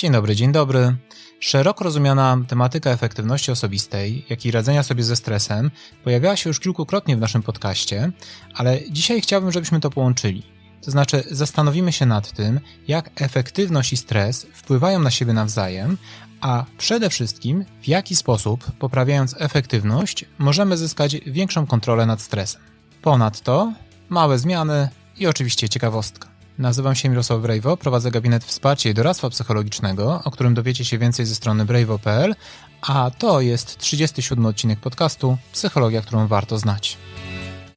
Dzień dobry, dzień dobry. Szeroko rozumiana tematyka efektywności osobistej, jak i radzenia sobie ze stresem, pojawiała się już kilkukrotnie w naszym podcaście, ale dzisiaj chciałbym, żebyśmy to połączyli. To znaczy, zastanowimy się nad tym, jak efektywność i stres wpływają na siebie nawzajem, a przede wszystkim w jaki sposób, poprawiając efektywność, możemy zyskać większą kontrolę nad stresem. Ponadto małe zmiany i oczywiście ciekawostka. Nazywam się Mirosław Brejwo, prowadzę gabinet wsparcia i doradztwa psychologicznego, o którym dowiecie się więcej ze strony brejwo.pl, a to jest 37 odcinek podcastu Psychologia, którą warto znać.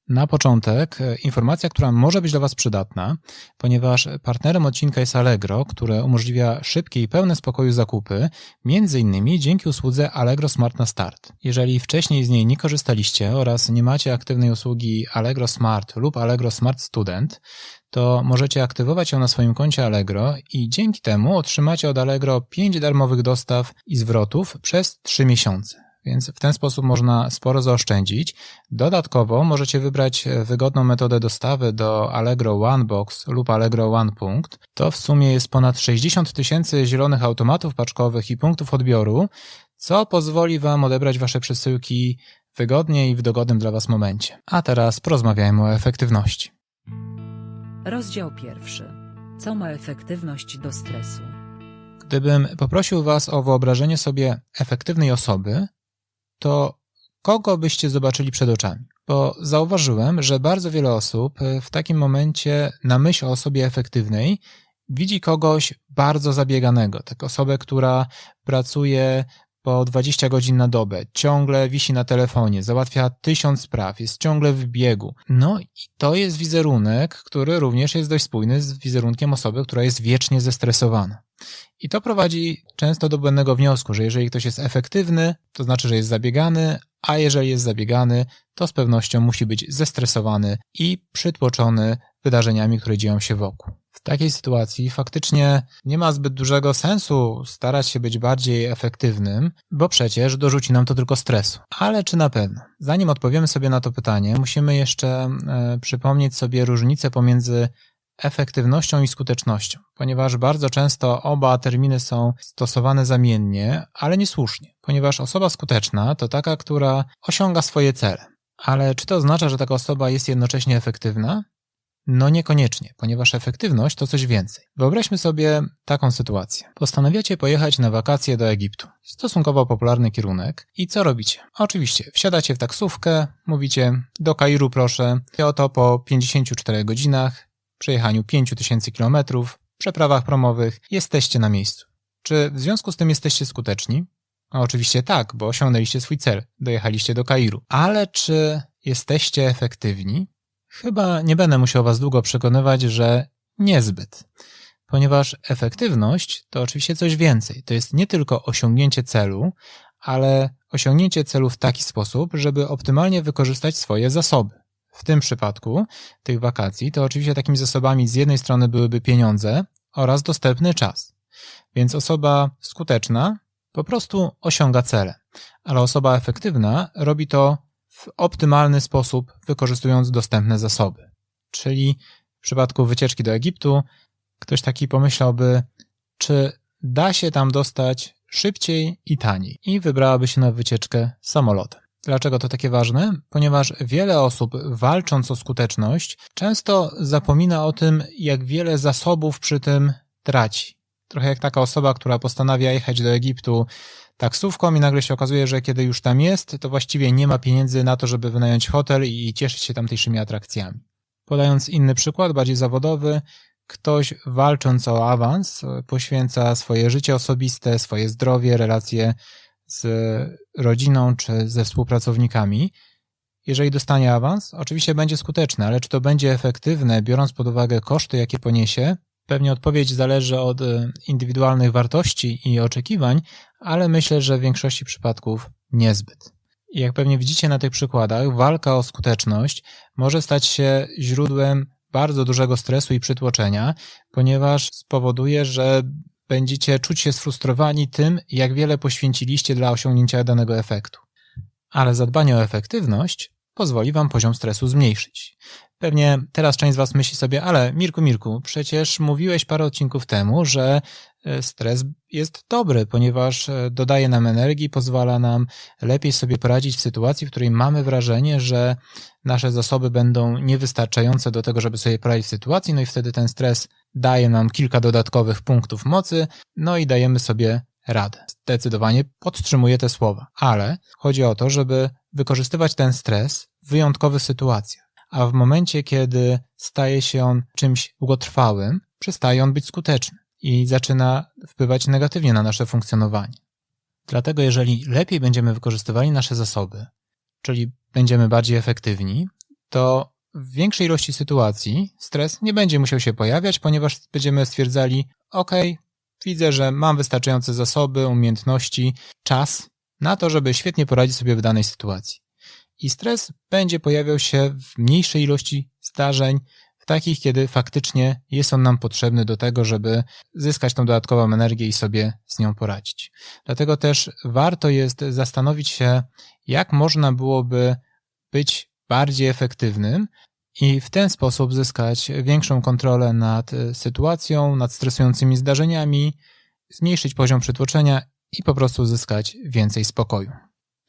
Na początek e, informacja, która może być dla Was przydatna, ponieważ partnerem odcinka jest Allegro, które umożliwia szybkie i pełne spokoju zakupy, między innymi dzięki usłudze Allegro Smart na Start. Jeżeli wcześniej z niej nie korzystaliście oraz nie macie aktywnej usługi Allegro Smart lub Allegro Smart Student, to możecie aktywować ją na swoim koncie Allegro i dzięki temu otrzymacie od Allegro 5 darmowych dostaw i zwrotów przez 3 miesiące więc w ten sposób można sporo zaoszczędzić. Dodatkowo możecie wybrać wygodną metodę dostawy do Allegro One Box lub Allegro One Punkt. To w sumie jest ponad 60 tysięcy zielonych automatów paczkowych i punktów odbioru, co pozwoli Wam odebrać Wasze przesyłki wygodnie i w dogodnym dla Was momencie. A teraz porozmawiajmy o efektywności. Rozdział pierwszy. Co ma efektywność do stresu? Gdybym poprosił Was o wyobrażenie sobie efektywnej osoby, to kogo byście zobaczyli przed oczami? Bo zauważyłem, że bardzo wiele osób w takim momencie na myśl o osobie efektywnej widzi kogoś bardzo zabieganego, tak osobę, która pracuje po 20 godzin na dobę, ciągle wisi na telefonie, załatwia tysiąc spraw, jest ciągle w biegu. No i to jest wizerunek, który również jest dość spójny z wizerunkiem osoby, która jest wiecznie zestresowana. I to prowadzi często do błędnego wniosku, że jeżeli ktoś jest efektywny, to znaczy, że jest zabiegany, a jeżeli jest zabiegany, to z pewnością musi być zestresowany i przytłoczony wydarzeniami, które dzieją się wokół. W takiej sytuacji faktycznie nie ma zbyt dużego sensu starać się być bardziej efektywnym, bo przecież dorzuci nam to tylko stresu. Ale czy na pewno? Zanim odpowiemy sobie na to pytanie, musimy jeszcze e, przypomnieć sobie różnicę pomiędzy efektywnością i skutecznością, ponieważ bardzo często oba terminy są stosowane zamiennie, ale niesłusznie, ponieważ osoba skuteczna to taka, która osiąga swoje cele. Ale czy to oznacza, że taka osoba jest jednocześnie efektywna? No niekoniecznie, ponieważ efektywność to coś więcej. Wyobraźmy sobie taką sytuację. Postanawiacie pojechać na wakacje do Egiptu. Stosunkowo popularny kierunek. I co robicie? Oczywiście, wsiadacie w taksówkę, mówicie do Kairu proszę, i oto po 54 godzinach przejechaniu 5000 km, przeprawach promowych, jesteście na miejscu. Czy w związku z tym jesteście skuteczni? No, oczywiście tak, bo osiągnęliście swój cel, dojechaliście do Kairu. Ale czy jesteście efektywni? Chyba nie będę musiał Was długo przekonywać, że niezbyt. Ponieważ efektywność to oczywiście coś więcej. To jest nie tylko osiągnięcie celu, ale osiągnięcie celu w taki sposób, żeby optymalnie wykorzystać swoje zasoby w tym przypadku tych wakacji, to oczywiście takimi zasobami z jednej strony byłyby pieniądze oraz dostępny czas. Więc osoba skuteczna po prostu osiąga cele, ale osoba efektywna robi to w optymalny sposób, wykorzystując dostępne zasoby. Czyli w przypadku wycieczki do Egiptu, ktoś taki pomyślałby, czy da się tam dostać szybciej i taniej, i wybrałaby się na wycieczkę samolotem. Dlaczego to takie ważne? Ponieważ wiele osób, walcząc o skuteczność, często zapomina o tym, jak wiele zasobów przy tym traci. Trochę jak taka osoba, która postanawia jechać do Egiptu taksówką i nagle się okazuje, że kiedy już tam jest, to właściwie nie ma pieniędzy na to, żeby wynająć hotel i cieszyć się tamtejszymi atrakcjami. Podając inny przykład, bardziej zawodowy, ktoś walcząc o awans poświęca swoje życie osobiste, swoje zdrowie, relacje z rodziną czy ze współpracownikami, jeżeli dostanie awans, oczywiście będzie skuteczne, ale czy to będzie efektywne, biorąc pod uwagę koszty, jakie poniesie, pewnie odpowiedź zależy od e, indywidualnych wartości i oczekiwań, ale myślę, że w większości przypadków niezbyt. Jak pewnie widzicie na tych przykładach, walka o skuteczność może stać się źródłem bardzo dużego stresu i przytłoczenia, ponieważ spowoduje, że będziecie czuć się sfrustrowani tym, jak wiele poświęciliście dla osiągnięcia danego efektu. Ale zadbanie o efektywność pozwoli Wam poziom stresu zmniejszyć. Pewnie teraz część z Was myśli sobie, ale Mirku, Mirku, przecież mówiłeś parę odcinków temu, że e, stres jest dobry, ponieważ e, dodaje nam energii, pozwala nam lepiej sobie poradzić w sytuacji, w której mamy wrażenie, że nasze zasoby będą niewystarczające do tego, żeby sobie poradzić w sytuacji, no i wtedy ten stres daje nam kilka dodatkowych punktów mocy, no i dajemy sobie radę. Zdecydowanie podtrzymuję te słowa, ale chodzi o to, żeby wykorzystywać ten stres w wyjątkowych sytuacjach a w momencie, kiedy staje się on czymś długotrwałym, przestaje on być skuteczny i zaczyna wpływać negatywnie na nasze funkcjonowanie. Dlatego, jeżeli lepiej będziemy wykorzystywali nasze zasoby, czyli będziemy bardziej efektywni, to w większej ilości sytuacji stres nie będzie musiał się pojawiać, ponieważ będziemy stwierdzali: OK, widzę, że mam wystarczające zasoby, umiejętności, czas na to, żeby świetnie poradzić sobie w danej sytuacji. I stres będzie pojawiał się w mniejszej ilości zdarzeń, takich, kiedy faktycznie jest on nam potrzebny do tego, żeby zyskać tą dodatkową energię i sobie z nią poradzić. Dlatego też warto jest zastanowić się, jak można byłoby być bardziej efektywnym i w ten sposób zyskać większą kontrolę nad sytuacją, nad stresującymi zdarzeniami, zmniejszyć poziom przytłoczenia i po prostu zyskać więcej spokoju.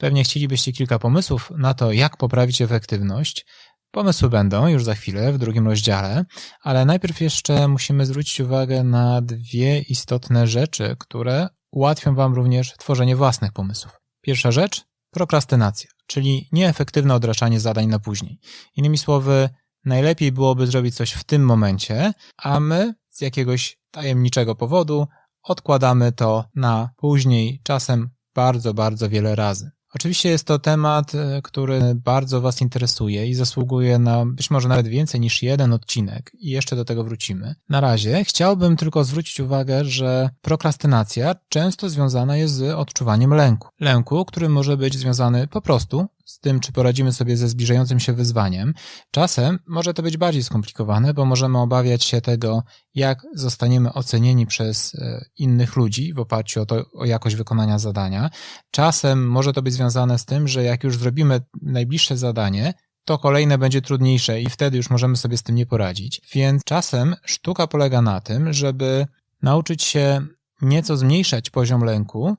Pewnie chcielibyście kilka pomysłów na to, jak poprawić efektywność. Pomysły będą już za chwilę w drugim rozdziale, ale najpierw jeszcze musimy zwrócić uwagę na dwie istotne rzeczy, które ułatwią Wam również tworzenie własnych pomysłów. Pierwsza rzecz prokrastynacja, czyli nieefektywne odraczanie zadań na później. Innymi słowy, najlepiej byłoby zrobić coś w tym momencie, a my z jakiegoś tajemniczego powodu odkładamy to na później, czasem bardzo, bardzo wiele razy. Oczywiście jest to temat, e, który bardzo Was interesuje i zasługuje na być może nawet więcej niż jeden odcinek i jeszcze do tego wrócimy. Na razie chciałbym tylko zwrócić uwagę, że prokrastynacja często związana jest z odczuwaniem lęku. Lęku, który może być związany po prostu z tym, czy poradzimy sobie ze zbliżającym się wyzwaniem. Czasem może to być bardziej skomplikowane, bo możemy obawiać się tego, jak zostaniemy ocenieni przez e, innych ludzi w oparciu o, to, o jakość wykonania zadania. Czasem może to być związane z tym, że jak już zrobimy najbliższe zadanie, to kolejne będzie trudniejsze i wtedy już możemy sobie z tym nie poradzić. Więc czasem sztuka polega na tym, żeby nauczyć się nieco zmniejszać poziom lęku,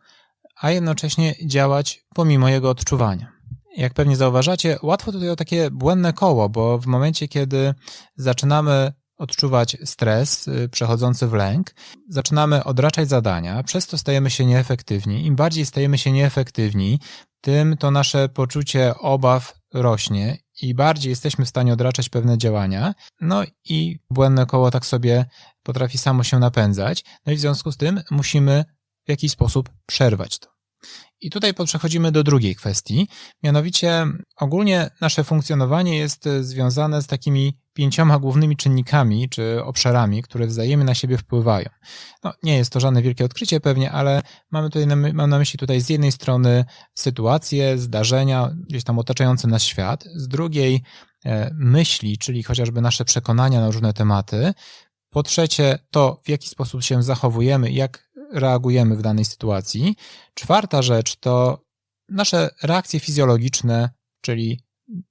a jednocześnie działać pomimo jego odczuwania. Jak pewnie zauważacie, łatwo tutaj o takie błędne koło, bo w momencie, kiedy zaczynamy odczuwać stres y, przechodzący w lęk, zaczynamy odraczać zadania, przez to stajemy się nieefektywni. Im bardziej stajemy się nieefektywni, tym to nasze poczucie obaw rośnie i bardziej jesteśmy w stanie odraczać pewne działania. No i błędne koło tak sobie potrafi samo się napędzać. No i w związku z tym musimy w jakiś sposób przerwać to. I tutaj przechodzimy do drugiej kwestii, mianowicie ogólnie nasze funkcjonowanie jest związane z takimi pięcioma głównymi czynnikami czy obszarami, które wzajemnie na siebie wpływają. No, nie jest to żadne wielkie odkrycie pewnie, ale mamy tutaj na, mam na myśli tutaj z jednej strony sytuacje, zdarzenia, gdzieś tam otaczające nas świat, z drugiej e, myśli, czyli chociażby nasze przekonania na różne tematy, po trzecie, to w jaki sposób się zachowujemy, jak reagujemy w danej sytuacji. Czwarta rzecz to nasze reakcje fizjologiczne, czyli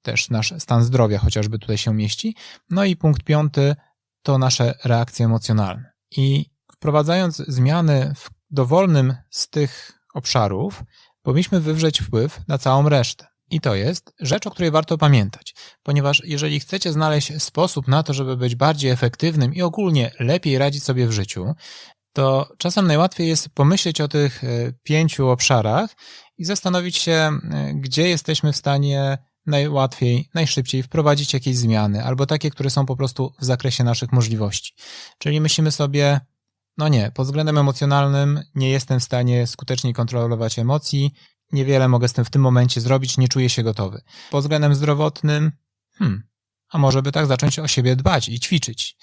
też nasz stan zdrowia chociażby tutaj się mieści. No i punkt piąty to nasze reakcje emocjonalne. I wprowadzając zmiany w dowolnym z tych obszarów, powinniśmy wywrzeć wpływ na całą resztę. I to jest rzecz, o której warto pamiętać, ponieważ jeżeli chcecie znaleźć sposób na to, żeby być bardziej efektywnym i ogólnie lepiej radzić sobie w życiu, to czasem najłatwiej jest pomyśleć o tych e, pięciu obszarach i zastanowić się, e, gdzie jesteśmy w stanie najłatwiej, najszybciej wprowadzić jakieś zmiany, albo takie, które są po prostu w zakresie naszych możliwości. Czyli myślimy sobie, no nie, pod względem emocjonalnym nie jestem w stanie skutecznie kontrolować emocji, niewiele mogę z tym w tym momencie zrobić, nie czuję się gotowy. Pod względem zdrowotnym, hmm, a może by tak zacząć o siebie dbać i ćwiczyć.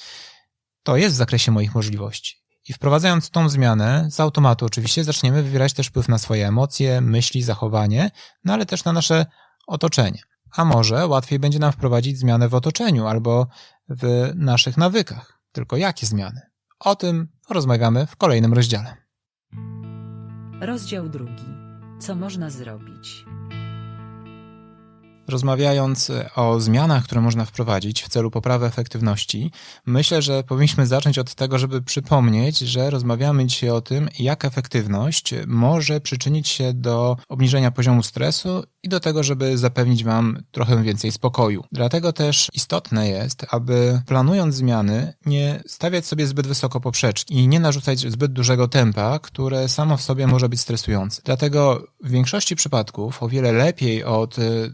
To jest w zakresie moich możliwości. I wprowadzając tą zmianę, z automatu oczywiście zaczniemy wywierać też wpływ na swoje emocje, myśli, zachowanie, no ale też na nasze otoczenie. A może łatwiej będzie nam wprowadzić zmianę w otoczeniu albo w naszych nawykach. Tylko jakie zmiany? O tym rozmawiamy w kolejnym rozdziale. Rozdział drugi. Co można zrobić? Rozmawiając o zmianach, które można wprowadzić w celu poprawy efektywności, myślę, że powinniśmy zacząć od tego, żeby przypomnieć, że rozmawiamy dzisiaj o tym, jak efektywność może przyczynić się do obniżenia poziomu stresu i do tego, żeby zapewnić Wam trochę więcej spokoju. Dlatego też istotne jest, aby planując zmiany, nie stawiać sobie zbyt wysoko poprzeczki i nie narzucać zbyt dużego tempa, które samo w sobie może być stresujące. Dlatego w większości przypadków o wiele lepiej od y,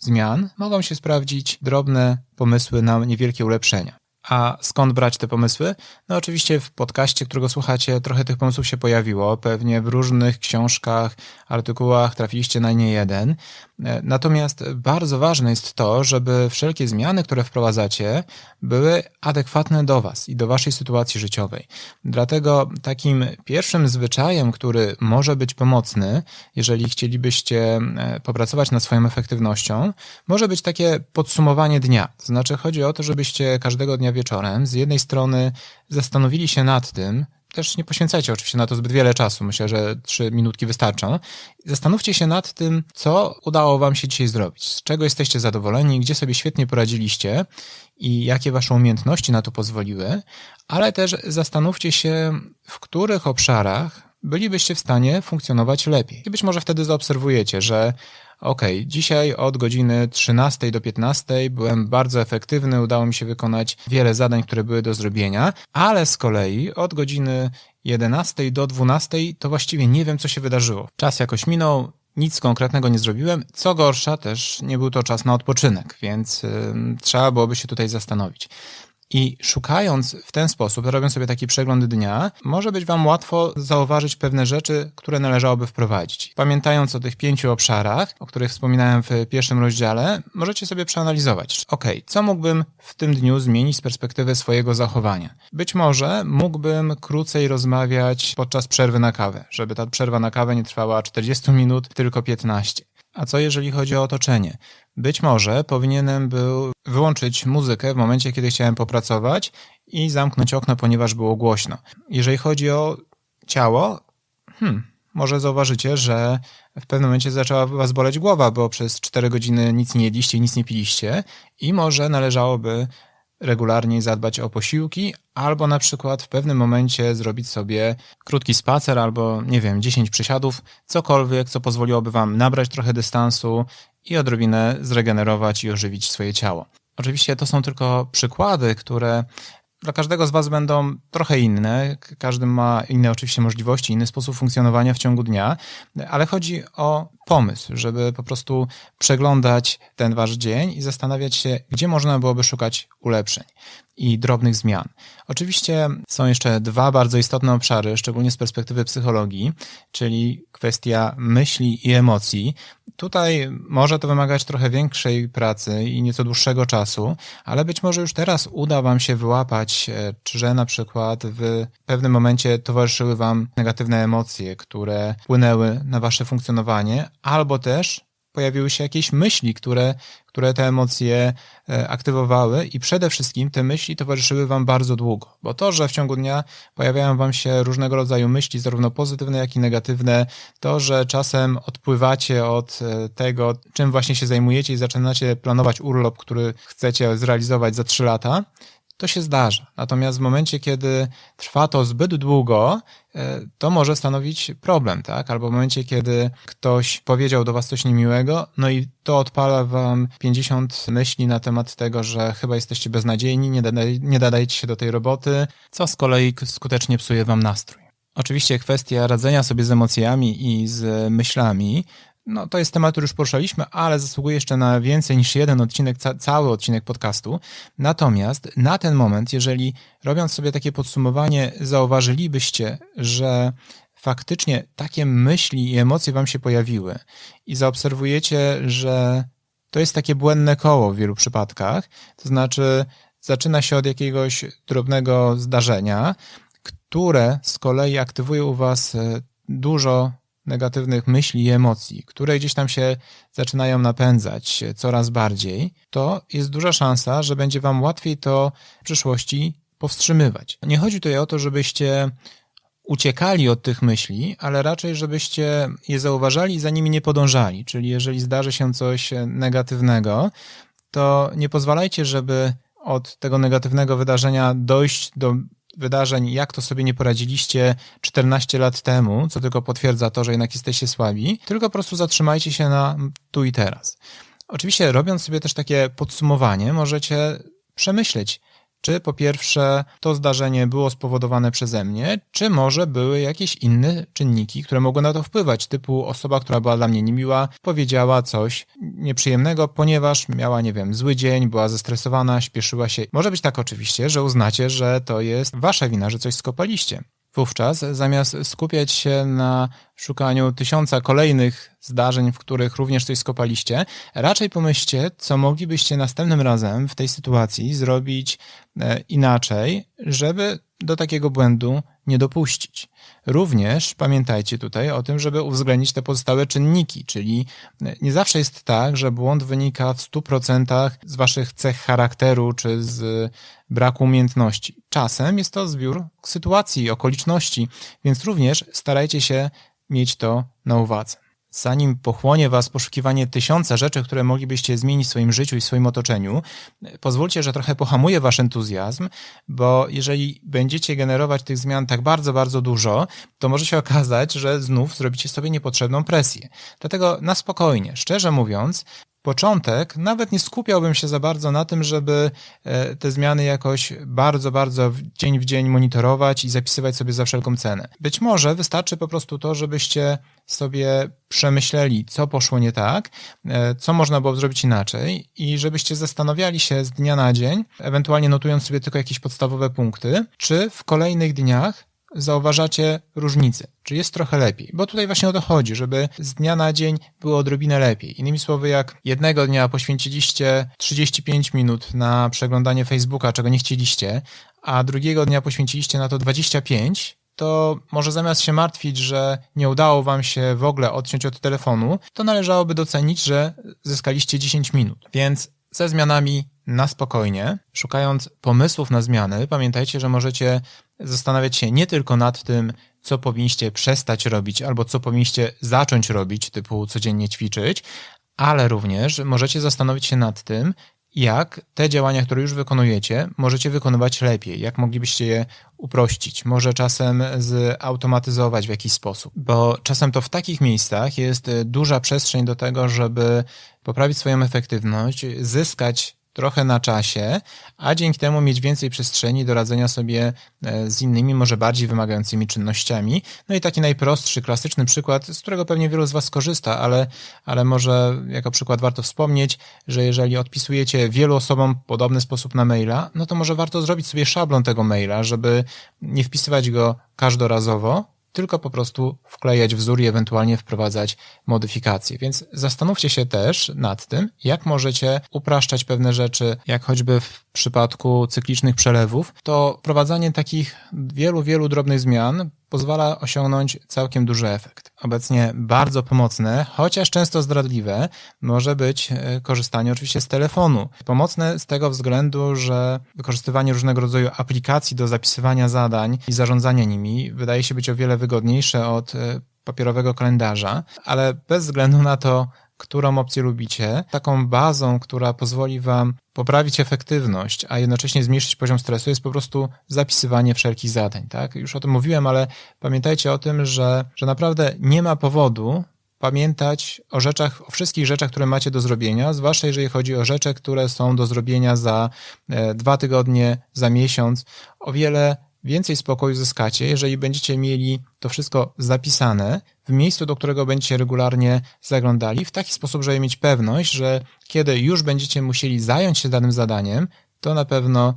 zmian mogą się sprawdzić drobne pomysły na niewielkie ulepszenia. A skąd brać te pomysły? No oczywiście w podcaście, którego słuchacie, trochę tych pomysłów się pojawiło. Pewnie w różnych książkach, artykułach trafiliście na nie jeden. E, natomiast bardzo ważne jest to, żeby wszelkie zmiany, które wprowadzacie, były adekwatne do Was i do Waszej sytuacji życiowej. Dlatego takim pierwszym zwyczajem, który może być pomocny, jeżeli chcielibyście e, popracować nad swoją efektywnością, może być takie podsumowanie dnia. To znaczy chodzi o to, żebyście każdego dnia wieczorem z jednej strony zastanowili się nad tym, też nie poświęcajcie oczywiście na to zbyt wiele czasu. Myślę, że trzy minutki wystarczą. Zastanówcie się nad tym, co udało Wam się dzisiaj zrobić, z czego jesteście zadowoleni, gdzie sobie świetnie poradziliście i jakie Wasze umiejętności na to pozwoliły, ale też zastanówcie się, w których obszarach bylibyście w stanie funkcjonować lepiej. I być może wtedy zaobserwujecie, że ok, dzisiaj od godziny 13 do 15 byłem bardzo efektywny, udało mi się wykonać wiele zadań, które były do zrobienia, ale z kolei od godziny 11 do 12 to właściwie nie wiem, co się wydarzyło. Czas jakoś minął, nic konkretnego nie zrobiłem. Co gorsza, też nie był to czas na odpoczynek, więc trzeba byłoby się tutaj zastanowić. I szukając w ten sposób, robiąc sobie taki przegląd dnia, może być Wam łatwo zauważyć pewne rzeczy, które należałoby wprowadzić. Pamiętając o tych pięciu obszarach, o których wspominałem w pierwszym rozdziale, możecie sobie przeanalizować, ok, co mógłbym w tym dniu zmienić z perspektywy swojego zachowania. Być może mógłbym krócej rozmawiać podczas przerwy na kawę, żeby ta przerwa na kawę nie trwała 40 minut, tylko 15. A co jeżeli chodzi o otoczenie? Być może powinienem był wyłączyć muzykę w momencie, kiedy chciałem popracować i zamknąć okno, ponieważ było głośno. Jeżeli chodzi o ciało, hmm, może zauważycie, że w pewnym momencie zaczęła was boleć głowa, bo przez 4 godziny nic nie jedliście, nic nie piliście i może należałoby regularnie zadbać o posiłki, albo na przykład w pewnym momencie zrobić sobie krótki spacer, albo nie wiem, 10 przysiadów, cokolwiek, co pozwoliłoby wam nabrać trochę dystansu i odrobinę zregenerować i ożywić swoje ciało. Oczywiście to są tylko przykłady, które dla każdego z Was będą trochę inne. Każdy ma inne oczywiście możliwości, inny sposób funkcjonowania w ciągu dnia, ale chodzi o pomysł, żeby po prostu przeglądać ten Wasz dzień i zastanawiać się, gdzie można byłoby szukać ulepszeń i drobnych zmian. Oczywiście są jeszcze dwa bardzo istotne obszary, szczególnie z perspektywy psychologii, czyli kwestia myśli i emocji. Tutaj może to wymagać trochę większej pracy i nieco dłuższego czasu, ale być może już teraz uda Wam się wyłapać, e, że na przykład w pewnym momencie towarzyszyły Wam negatywne emocje, które wpłynęły na Wasze funkcjonowanie, albo też pojawiły się jakieś myśli, które, które te emocje e, aktywowały i przede wszystkim te myśli towarzyszyły wam bardzo długo, bo to, że w ciągu dnia pojawiają wam się różnego rodzaju myśli, zarówno pozytywne, jak i negatywne, to, że czasem odpływacie od e, tego, czym właśnie się zajmujecie i zaczynacie planować urlop, który chcecie zrealizować za trzy lata, to się zdarza. Natomiast w momencie, kiedy trwa to zbyt długo, e, to może stanowić problem, tak? Albo w momencie, kiedy ktoś powiedział do was coś niemiłego, no i to odpala wam 50 myśli na temat tego, że chyba jesteście beznadziejni, nie, dadaj, nie dadajcie się do tej roboty, co z kolei skutecznie psuje wam nastrój. Oczywiście kwestia radzenia sobie z emocjami i z myślami no to jest temat, który już poruszaliśmy, ale zasługuje jeszcze na więcej niż jeden odcinek, ca cały odcinek podcastu. Natomiast na ten moment, jeżeli robiąc sobie takie podsumowanie, zauważylibyście, że faktycznie takie myśli i emocje wam się pojawiły i zaobserwujecie, że to jest takie błędne koło w wielu przypadkach, to znaczy zaczyna się od jakiegoś drobnego zdarzenia, które z kolei aktywuje u was e, dużo negatywnych myśli i emocji, które gdzieś tam się zaczynają napędzać coraz bardziej, to jest duża szansa, że będzie Wam łatwiej to w przyszłości powstrzymywać. Nie chodzi tutaj o to, żebyście uciekali od tych myśli, ale raczej, żebyście je zauważali i za nimi nie podążali. Czyli jeżeli zdarzy się coś negatywnego, to nie pozwalajcie, żeby od tego negatywnego wydarzenia dojść do wydarzeń, jak to sobie nie poradziliście 14 lat temu, co tylko potwierdza to, że jednak jesteście słabi, tylko po prostu zatrzymajcie się na tu i teraz. Oczywiście, robiąc sobie też takie podsumowanie, możecie przemyśleć, czy po pierwsze to zdarzenie było spowodowane przeze mnie, czy może były jakieś inne czynniki, które mogły na to wpływać, typu osoba, która była dla mnie niemiła, powiedziała coś nieprzyjemnego, ponieważ miała, nie wiem, zły dzień, była zestresowana, śpieszyła się. Może być tak oczywiście, że uznacie, że to jest wasza wina, że coś skopaliście. Wówczas, zamiast skupiać się na szukaniu tysiąca kolejnych zdarzeń, w których również coś skopaliście, raczej pomyślcie, co moglibyście następnym razem w tej sytuacji zrobić e, inaczej, żeby do takiego błędu nie dopuścić. Również pamiętajcie tutaj o tym, żeby uwzględnić te pozostałe czynniki, czyli nie zawsze jest tak, że błąd wynika w 100% z waszych cech charakteru czy z braku umiejętności. Czasem jest to zbiór sytuacji, okoliczności, więc również starajcie się mieć to na uwadze zanim pochłonie was poszukiwanie tysiąca rzeczy, które moglibyście zmienić w swoim życiu i w swoim otoczeniu, pozwólcie, że trochę pohamuje wasz entuzjazm, bo jeżeli będziecie generować tych zmian tak bardzo, bardzo dużo, to może się okazać, że znów zrobicie sobie niepotrzebną presję. Dlatego na spokojnie, szczerze mówiąc, początek, nawet nie skupiałbym się za bardzo na tym, żeby e, te zmiany jakoś bardzo, bardzo dzień w dzień monitorować i zapisywać sobie za wszelką cenę. Być może wystarczy po prostu to, żebyście sobie przemyśleli, co poszło nie tak, e, co można było zrobić inaczej i żebyście zastanawiali się z dnia na dzień, ewentualnie notując sobie tylko jakieś podstawowe punkty, czy w kolejnych dniach zauważacie różnicę, czy jest trochę lepiej. Bo tutaj właśnie o to chodzi, żeby z dnia na dzień było odrobinę lepiej. Innymi słowy, jak jednego dnia poświęciliście 35 minut na przeglądanie Facebooka, czego nie chcieliście, a drugiego dnia poświęciliście na to 25, to może zamiast się martwić, że nie udało wam się w ogóle odciąć od telefonu, to należałoby docenić, że zyskaliście 10 minut. Więc ze zmianami na spokojnie, szukając pomysłów na zmiany, pamiętajcie, że możecie zastanawiać się nie tylko nad tym, co powinniście przestać robić albo co powinniście zacząć robić, typu codziennie ćwiczyć, ale również możecie zastanowić się nad tym, jak te działania, które już wykonujecie, możecie wykonywać lepiej, jak moglibyście je uprościć, może czasem zautomatyzować w jakiś sposób, bo czasem to w takich miejscach jest duża przestrzeń do tego, żeby poprawić swoją efektywność, zyskać trochę na czasie, a dzięki temu mieć więcej przestrzeni do radzenia sobie e, z innymi, może bardziej wymagającymi czynnościami. No i taki najprostszy, klasyczny przykład, z którego pewnie wielu z Was korzysta, ale, ale może jako przykład warto wspomnieć, że jeżeli odpisujecie wielu osobom w podobny sposób na maila, no to może warto zrobić sobie szablon tego maila, żeby nie wpisywać go każdorazowo, tylko po prostu wklejać wzór i ewentualnie wprowadzać modyfikacje. Więc zastanówcie się też nad tym, jak możecie upraszczać pewne rzeczy, jak choćby w przypadku cyklicznych przelewów, to wprowadzanie takich wielu, wielu drobnych zmian pozwala osiągnąć całkiem duży efekt. Obecnie bardzo pomocne, chociaż często zdradliwe, może być e, korzystanie oczywiście z telefonu. Pomocne z tego względu, że wykorzystywanie różnego rodzaju aplikacji do zapisywania zadań i zarządzania nimi wydaje się być o wiele wygodniejsze od e, papierowego kalendarza, ale bez względu na to, którą opcję lubicie, taką bazą, która pozwoli Wam poprawić efektywność, a jednocześnie zmniejszyć poziom stresu, jest po prostu zapisywanie wszelkich zadań. Tak? Już o tym mówiłem, ale pamiętajcie o tym, że, że naprawdę nie ma powodu pamiętać o rzeczach, o wszystkich rzeczach, które macie do zrobienia, zwłaszcza jeżeli chodzi o rzeczy, które są do zrobienia za e, dwa tygodnie, za miesiąc. O wiele więcej spokoju zyskacie, jeżeli będziecie mieli to wszystko zapisane w miejscu, do którego będziecie regularnie zaglądali, w taki sposób, żeby mieć pewność, że kiedy już będziecie musieli zająć się danym zadaniem, to na pewno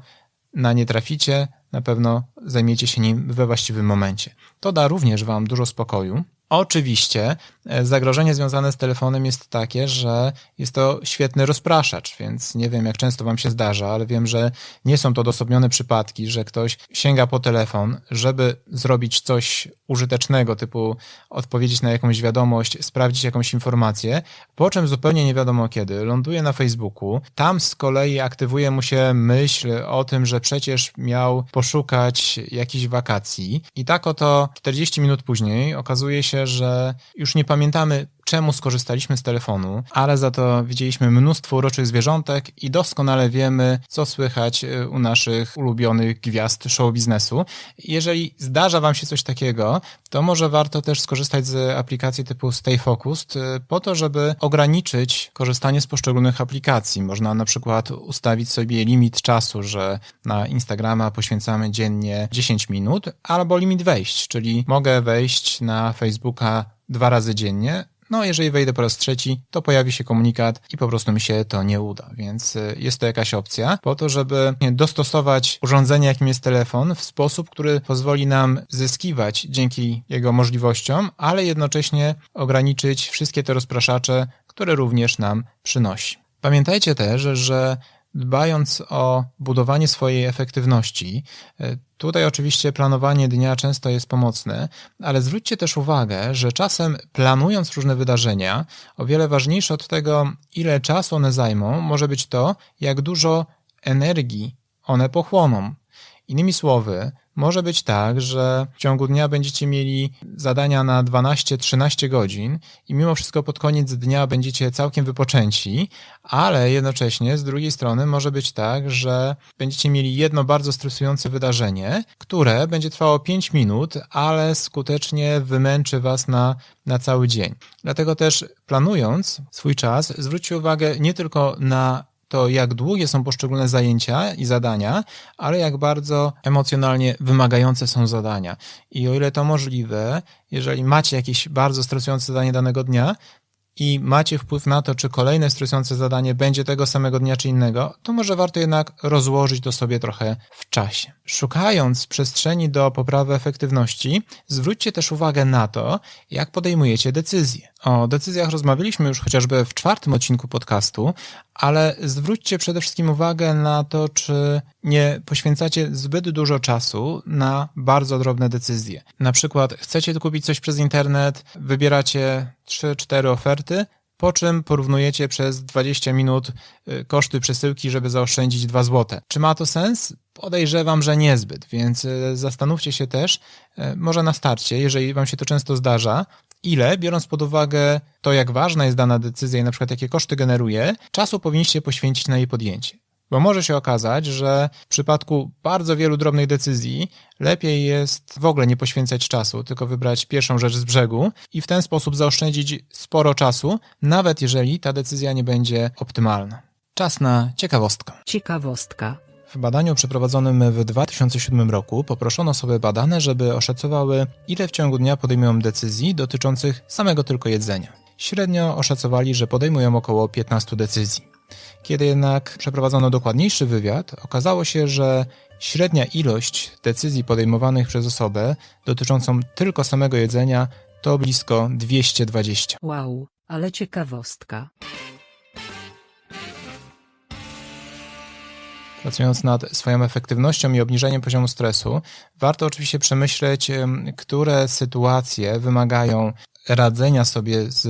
na nie traficie, na pewno zajmiecie się nim we właściwym momencie. To da również Wam dużo spokoju. Oczywiście zagrożenie związane z telefonem jest takie, że jest to świetny rozpraszacz, więc nie wiem, jak często wam się zdarza, ale wiem, że nie są to odosobnione przypadki, że ktoś sięga po telefon, żeby zrobić coś użytecznego, typu odpowiedzieć na jakąś wiadomość, sprawdzić jakąś informację, po czym zupełnie nie wiadomo kiedy ląduje na Facebooku, tam z kolei aktywuje mu się myśl o tym, że przecież miał poszukać jakichś wakacji. I tak oto 40 minut później okazuje się, że już nie pamiętamy czemu skorzystaliśmy z telefonu, ale za to widzieliśmy mnóstwo uroczych zwierzątek i doskonale wiemy, co słychać y, u naszych ulubionych gwiazd show biznesu. Jeżeli zdarza Wam się coś takiego, to może warto też skorzystać z aplikacji typu Stay Focused y, po to, żeby ograniczyć korzystanie z poszczególnych aplikacji. Można na przykład ustawić sobie limit czasu, że na Instagrama poświęcamy dziennie 10 minut, albo limit wejść, czyli mogę wejść na Facebooka dwa razy dziennie, no, jeżeli wejdę po raz trzeci, to pojawi się komunikat i po prostu mi się to nie uda. Więc y, jest to jakaś opcja po to, żeby dostosować urządzenie, jakim jest telefon, w sposób, który pozwoli nam zyskiwać dzięki jego możliwościom, ale jednocześnie ograniczyć wszystkie te rozpraszacze, które również nam przynosi. Pamiętajcie też, że dbając o budowanie swojej efektywności, e, tutaj oczywiście planowanie dnia często jest pomocne, ale zwróćcie też uwagę, że czasem planując różne wydarzenia, o wiele ważniejsze od tego, ile czasu one zajmą, może być to, jak dużo energii one pochłoną. Innymi słowy, może być tak, że w ciągu dnia będziecie mieli zadania na 12-13 godzin i mimo wszystko pod koniec dnia będziecie całkiem wypoczęci, ale jednocześnie z drugiej strony może być tak, że będziecie mieli jedno bardzo stresujące wydarzenie, które będzie trwało 5 minut, ale skutecznie wymęczy Was na, na cały dzień. Dlatego też planując swój czas, zwróćcie uwagę nie tylko na to jak długie są poszczególne zajęcia i zadania, ale jak bardzo emocjonalnie wymagające są zadania. I o ile to możliwe, jeżeli macie jakieś bardzo stresujące zadanie danego dnia, i macie wpływ na to, czy kolejne stresujące zadanie będzie tego samego dnia czy innego, to może warto jednak rozłożyć to sobie trochę w czasie. Szukając przestrzeni do poprawy efektywności, zwróćcie też uwagę na to, jak podejmujecie decyzje. O decyzjach rozmawialiśmy już chociażby w czwartym odcinku podcastu, ale zwróćcie przede wszystkim uwagę na to, czy nie poświęcacie zbyt dużo czasu na bardzo drobne decyzje. Na przykład chcecie kupić coś przez internet, wybieracie 3-4 oferty, po czym porównujecie przez 20 minut y, koszty przesyłki, żeby zaoszczędzić 2 zł. Czy ma to sens? Podejrzewam, że niezbyt, więc y, zastanówcie się też, y, może na starcie, jeżeli Wam się to często zdarza, ile, biorąc pod uwagę to, jak ważna jest dana decyzja i na przykład jakie koszty generuje, czasu powinniście poświęcić na jej podjęcie. Bo może się okazać, że w przypadku bardzo wielu drobnych decyzji lepiej jest w ogóle nie poświęcać czasu, tylko wybrać pierwszą rzecz z brzegu i w ten sposób zaoszczędzić sporo czasu, nawet jeżeli ta decyzja nie będzie optymalna. Czas na ciekawostkę. Ciekawostka. W badaniu przeprowadzonym w 2007 roku poproszono osoby badane, żeby oszacowały, ile w ciągu dnia podejmują decyzji dotyczących samego tylko jedzenia. Średnio oszacowali, że podejmują około 15 decyzji. Kiedy jednak przeprowadzono dokładniejszy wywiad, okazało się, że średnia ilość decyzji podejmowanych przez osobę dotyczącą tylko samego jedzenia to blisko 220. Wow, ale ciekawostka. Pracując nad swoją efektywnością i obniżeniem poziomu stresu, warto oczywiście przemyśleć, em, które sytuacje wymagają radzenia sobie z,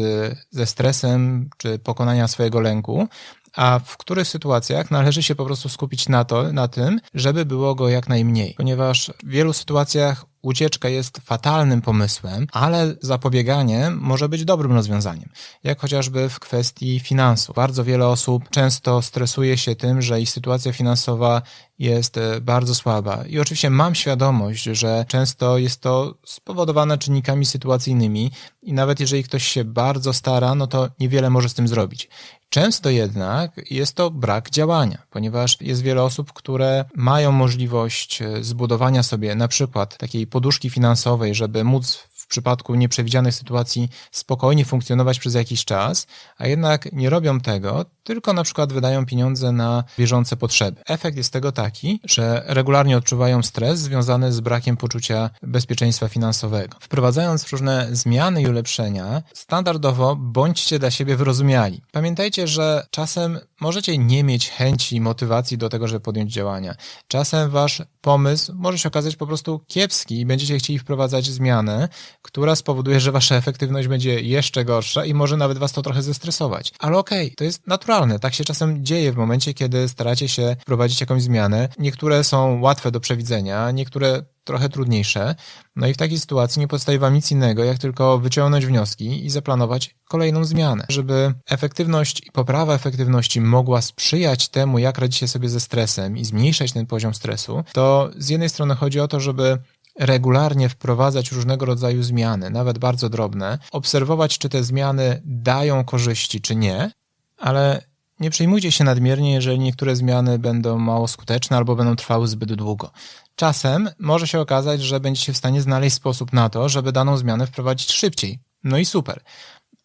ze stresem czy pokonania swojego lęku, a w których sytuacjach należy się po prostu skupić na to, na tym, żeby było go jak najmniej, ponieważ w wielu sytuacjach ucieczka jest fatalnym pomysłem, ale zapobieganie może być dobrym rozwiązaniem. Jak chociażby w kwestii finansów. Bardzo wiele osób często stresuje się tym, że ich sytuacja finansowa jest e, bardzo słaba. I oczywiście mam świadomość, że często jest to spowodowane czynnikami sytuacyjnymi i nawet jeżeli ktoś się bardzo stara, no to niewiele może z tym zrobić. Często jednak jest to brak działania, ponieważ jest wiele osób, które mają możliwość e, zbudowania sobie na przykład takiej poduszki finansowej, żeby móc przypadku nieprzewidzianych sytuacji spokojnie funkcjonować przez jakiś czas, a jednak nie robią tego, tylko na przykład wydają pieniądze na bieżące potrzeby. Efekt jest tego taki, że regularnie odczuwają stres związany z brakiem poczucia bezpieczeństwa finansowego. Wprowadzając różne zmiany i ulepszenia, standardowo bądźcie dla siebie wyrozumiali. Pamiętajcie, że czasem możecie nie mieć chęci i motywacji do tego, żeby podjąć działania. Czasem wasz pomysł może się okazać po prostu kiepski i będziecie chcieli wprowadzać zmianę, która spowoduje, że wasza efektywność będzie jeszcze gorsza i może nawet was to trochę zestresować. Ale okej, okay, to jest naturalne. Tak się czasem dzieje w momencie, kiedy staracie się wprowadzić jakąś zmianę. Niektóre są łatwe do przewidzenia, niektóre trochę trudniejsze. No i w takiej sytuacji nie pozostaje wam nic innego, jak tylko wyciągnąć wnioski i zaplanować kolejną zmianę. Żeby efektywność i poprawa efektywności mogła sprzyjać temu, jak radzicie sobie ze stresem i zmniejszać ten poziom stresu, to z jednej strony chodzi o to, żeby regularnie wprowadzać różnego rodzaju zmiany, nawet bardzo drobne, obserwować, czy te zmiany dają korzyści, czy nie, ale nie przejmujcie się nadmiernie, jeżeli niektóre zmiany będą mało skuteczne albo będą trwały zbyt długo. Czasem może się okazać, że będziecie w stanie znaleźć sposób na to, żeby daną zmianę wprowadzić szybciej. No i super.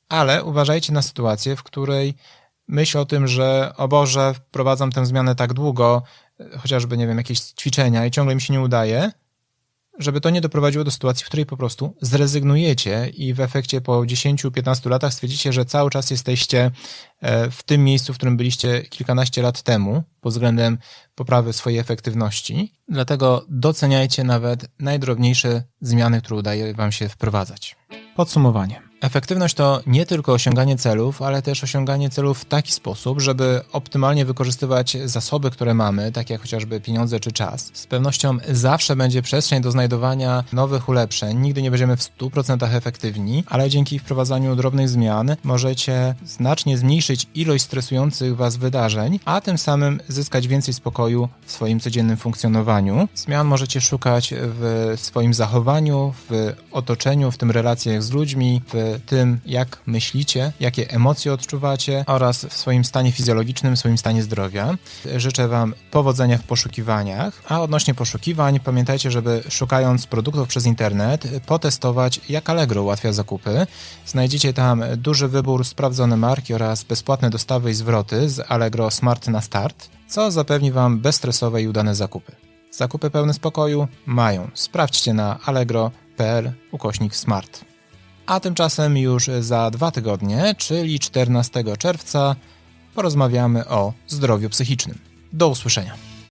Ale uważajcie na sytuację, w której myśl o tym, że o Boże, wprowadzam tę zmianę tak długo, chociażby, nie wiem, jakieś ćwiczenia i ciągle mi się nie udaje, żeby to nie doprowadziło do sytuacji, w której po prostu zrezygnujecie i w efekcie po 10-15 latach stwierdzicie, że cały czas jesteście e, w tym miejscu, w którym byliście kilkanaście lat temu pod względem poprawy swojej efektywności. Dlatego doceniajcie nawet najdrobniejsze zmiany, które udaje Wam się wprowadzać. Podsumowanie. Efektywność to nie tylko osiąganie celów, ale też osiąganie celów w taki sposób, żeby optymalnie wykorzystywać zasoby, które mamy, takie jak chociażby pieniądze czy czas. Z pewnością zawsze będzie przestrzeń do znajdowania nowych ulepszeń. Nigdy nie będziemy w 100% efektywni, ale dzięki wprowadzaniu drobnych zmian możecie znacznie zmniejszyć ilość stresujących Was wydarzeń, a tym samym zyskać więcej spokoju w swoim codziennym funkcjonowaniu. Zmian możecie szukać w swoim zachowaniu, w otoczeniu, w tym relacjach z ludźmi, w tym, jak myślicie, jakie emocje odczuwacie oraz w swoim stanie fizjologicznym, swoim stanie zdrowia. Życzę Wam powodzenia w poszukiwaniach, a odnośnie poszukiwań pamiętajcie, żeby szukając produktów przez internet potestować, jak Allegro ułatwia zakupy. Znajdziecie tam duży wybór sprawdzone marki oraz bezpłatne dostawy i zwroty z Allegro Smart na start, co zapewni Wam bezstresowe i udane zakupy. Zakupy pełne spokoju mają. Sprawdźcie na allegro.pl ukośnik smart. A tymczasem już za dwa tygodnie, czyli 14 czerwca, porozmawiamy o zdrowiu psychicznym. Do usłyszenia.